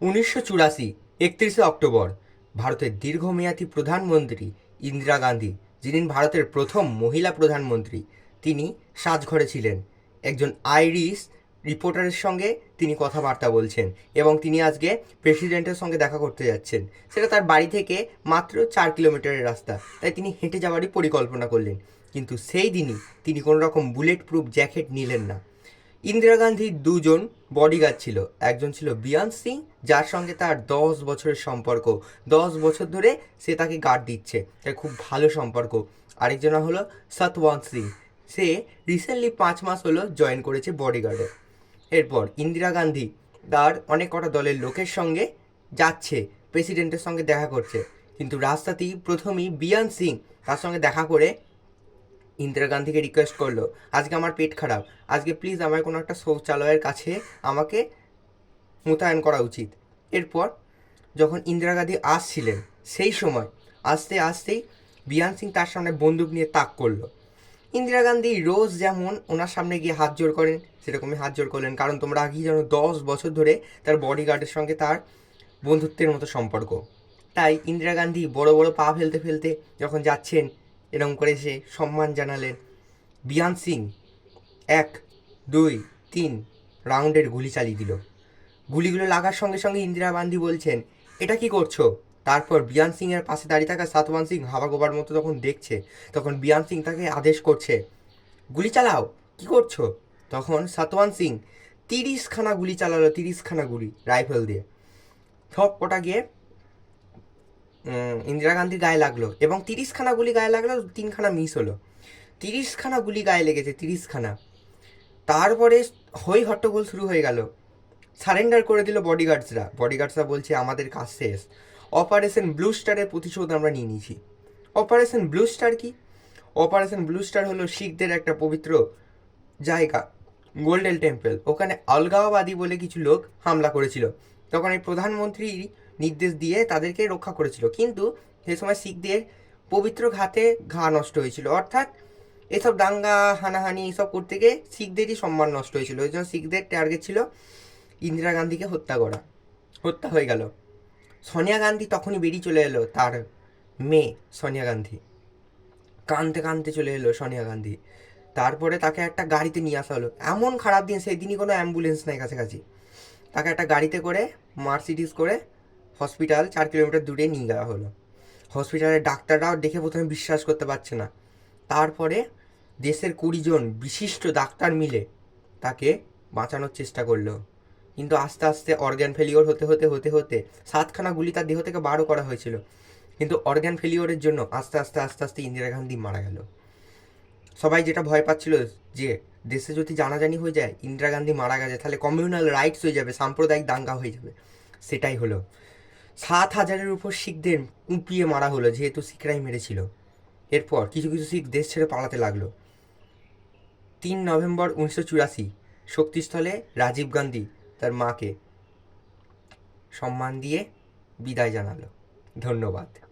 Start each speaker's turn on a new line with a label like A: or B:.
A: উনিশশো চুরাশি, একত্রিশে অক্টোবর, ভারতের দীর্ঘমেয়াদী প্রধানমন্ত্রী ইন্দিরা গান্ধী, যিনি ভারতের প্রথম মহিলা প্রধানমন্ত্রী, তিনি সাজঘরে ছিলেন। একজন আইরিশ রিপোর্টারের সঙ্গে তিনি কথাবার্তা বলছেন এবং তিনি আজকে প্রেসিডেন্টের সঙ্গে দেখা করতে যাচ্ছেন। সেটা তার বাড়ি থেকে মাত্র চার কিলোমিটারের রাস্তা, তাই তিনি হেঁটে যাওয়ারই পরিকল্পনা করলেন। কিন্তু সেই দিনই তিনি কোনো রকম বুলেট প্রুফ জ্যাকেট নিলেন না। ইন্দিরা গান্ধীর দুজন বডিগার্ড ছিল। একজন ছিল বিয়ান সিং, যার সঙ্গে তার দশ বছরের সম্পর্ক। দশ বছর ধরে সে তাকে গার্ড দিচ্ছে, তার খুব ভালো সম্পর্ক। আরেকজন হলো সতওয়ান সিং। সে রিসেন্টলি পাঁচ মাস হলো জয়েন করেছে বডিগার্ডে এরপর ইন্দিরা গান্ধী তার অনেক কটা দলের লোকের সঙ্গে যাচ্ছে প্রেসিডেন্টের সঙ্গে দেখা করছে। কিন্তু রাস্তাতেই প্রথমেই বিয়ান সিং তার সঙ্গে দেখা করে ইন্দিরা গান্ধীকে রিকোয়েস্ট করল। আজকে আমার পেট খারাপ। আজকে প্লিজ আমার কোনো একটা শৌচালয়ের কাছে আমাকে মোতায়েন করা উচিত। এরপর যখন ইন্দিরা গান্ধী আসছিলেন, সেই সময় আসতে আসতেই বিয়ান সিং তার সামনে বন্দুক নিয়ে তাক করল। ইন্দিরা গান্ধী রোজ যেমন ওনার সামনে গিয়ে হাত জোর করেন, সেরকমই হাত জোর করলেন। কারণ তোমরা আগেই জানো, দশ বছর ধরে তার বডিগার্ডের সঙ্গে তার বন্ধুত্বের মতো সম্পর্ক। তাই ইন্দিরা গান্ধী বড় বড় পা ফেলতে ফেলতে যখন যাচ্ছেন এরকম করে সে সম্মান জানালেন। বিয়ান সিং এক, দুই, তিন রাউন্ডের গুলি চালিয়ে দিল। গুলিগুলো লাগার সঙ্গে সঙ্গে ইন্দিরা গান্ধী বলছেন, এটা কি করছ? তারপর বিয়ান সিং এর পাশে দাঁড়িয়ে থাকা সাতওয়ান সিং হাওয়া গোবার মতো যখন দেখছে, তখন বিয়ান সিং তাকে আদেশ করছে, গুলি চালাও, কি করছ? তখন সাতওয়ান সিং তিরিশখানা গুলি চালালো, তিরিশখানা গুলি রাইফেল দিয়ে। সব কটা গিয়ে ইন্দিরা গান্ধীর গায়ে লাগল এবং তিরিশখানা গুলি গায়ে লাগল, তিনখানা মিস হলো। তিরিশখানা গুলি গায়ে লেগেছে, তিরিশখানা। তারপরে হই হট্টগোল শুরু হয়ে গেল। সারেন্ডার করে দিল বডিগার্ডসরা বডিগার্ডসরা বলছে, আমাদের কাজ শেষ। অপারেশন ব্লু স্টারের প্রতিশোধ আমরা নিয়ে নিয়েছি। অপারেশন ব্লু স্টার কি? অপারেশন ব্লু স্টার হলো শিখদের একটা পবিত্র জায়গা গোল্ডেন টেম্পল ওখানে অলগাওবাদী বলে কিছু লোক হামলা করেছিল। তখন এই প্রধানমন্ত্রী নির্দেশ দিয়ে তাদেরকে রক্ষা করেছিল। কিন্তু সে সময় শিখদের পবিত্র ঘাতে ঘা নষ্ট হয়েছিল। অর্থাৎ এসব দাঙ্গা, হানাহানি এসব করতে গিয়ে শিখদেরই সম্মান নষ্ট হয়েছিল। ওই জন্য শিখদের টার্গেট ছিল ইন্দিরা গান্ধীকে হত্যা করা। হত্যা হয়ে গেল। সোনিয়া গান্ধী তখনই বেরিয়ে চলে এলো, তার মেয়ে সোনিয়া গান্ধী। কাঁদতে কাঁদতে চলে এলো সোনিয়া গান্ধী। তারপরে তাকে একটা গাড়িতে নিয়ে আসা হলো। এমন খারাপ দিন সেই দিনই কোনো অ্যাম্বুলেন্স নাই কাছাকাছি। তাকে একটা গাড়িতে করে মার্সিডিস করে হসপিটাল চার কিলোমিটার দূরে নিয়ে যাওয়া হলো। হসপিটালের ডাক্তাররাও দেখে প্রথমে বিশ্বাস করতে পারছে না। তারপরে দেশের কুড়ি জন বিশিষ্ট ডাক্তার মিলে তাকে বাঁচানোর চেষ্টা করল। কিন্তু আস্তে আস্তে অর্গ্যান ফেলিওর হতে হতে হতে হতে সাতখানা গুলি তার দেহ থেকে বারো করা হয়েছিল। কিন্তু অর্গ্যান ফেলিওরের জন্য আস্তে আস্তে আস্তে আস্তে ইন্দিরা গান্ধী মারা গেল। সবাই যেটা ভয় পাচ্ছিল যে দেশে যদি জানাজানি হয়ে যায়, ইন্দিরা গান্ধী মারা গেছে, তাহলে কমিউনাল রাইটস হয়ে যাবে, সাম্প্রদায়িক দাঙ্গা হয়ে যাবে। সেটাই হলো। সাত হাজারের উপর শিখদের কুপিয়ে মারা হলো, যেহেতু শিখরাই মেরেছিল। এরপর কিছু কিছু শিখ দেশ ছেড়ে পালাতে লাগল। তিন নভেম্বর উনিশশো চুরাশি, শক্তিস্থলে রাজীব গান্ধী তার মাকে সম্মান দিয়ে বিদায় জানালো। ধন্যবাদ।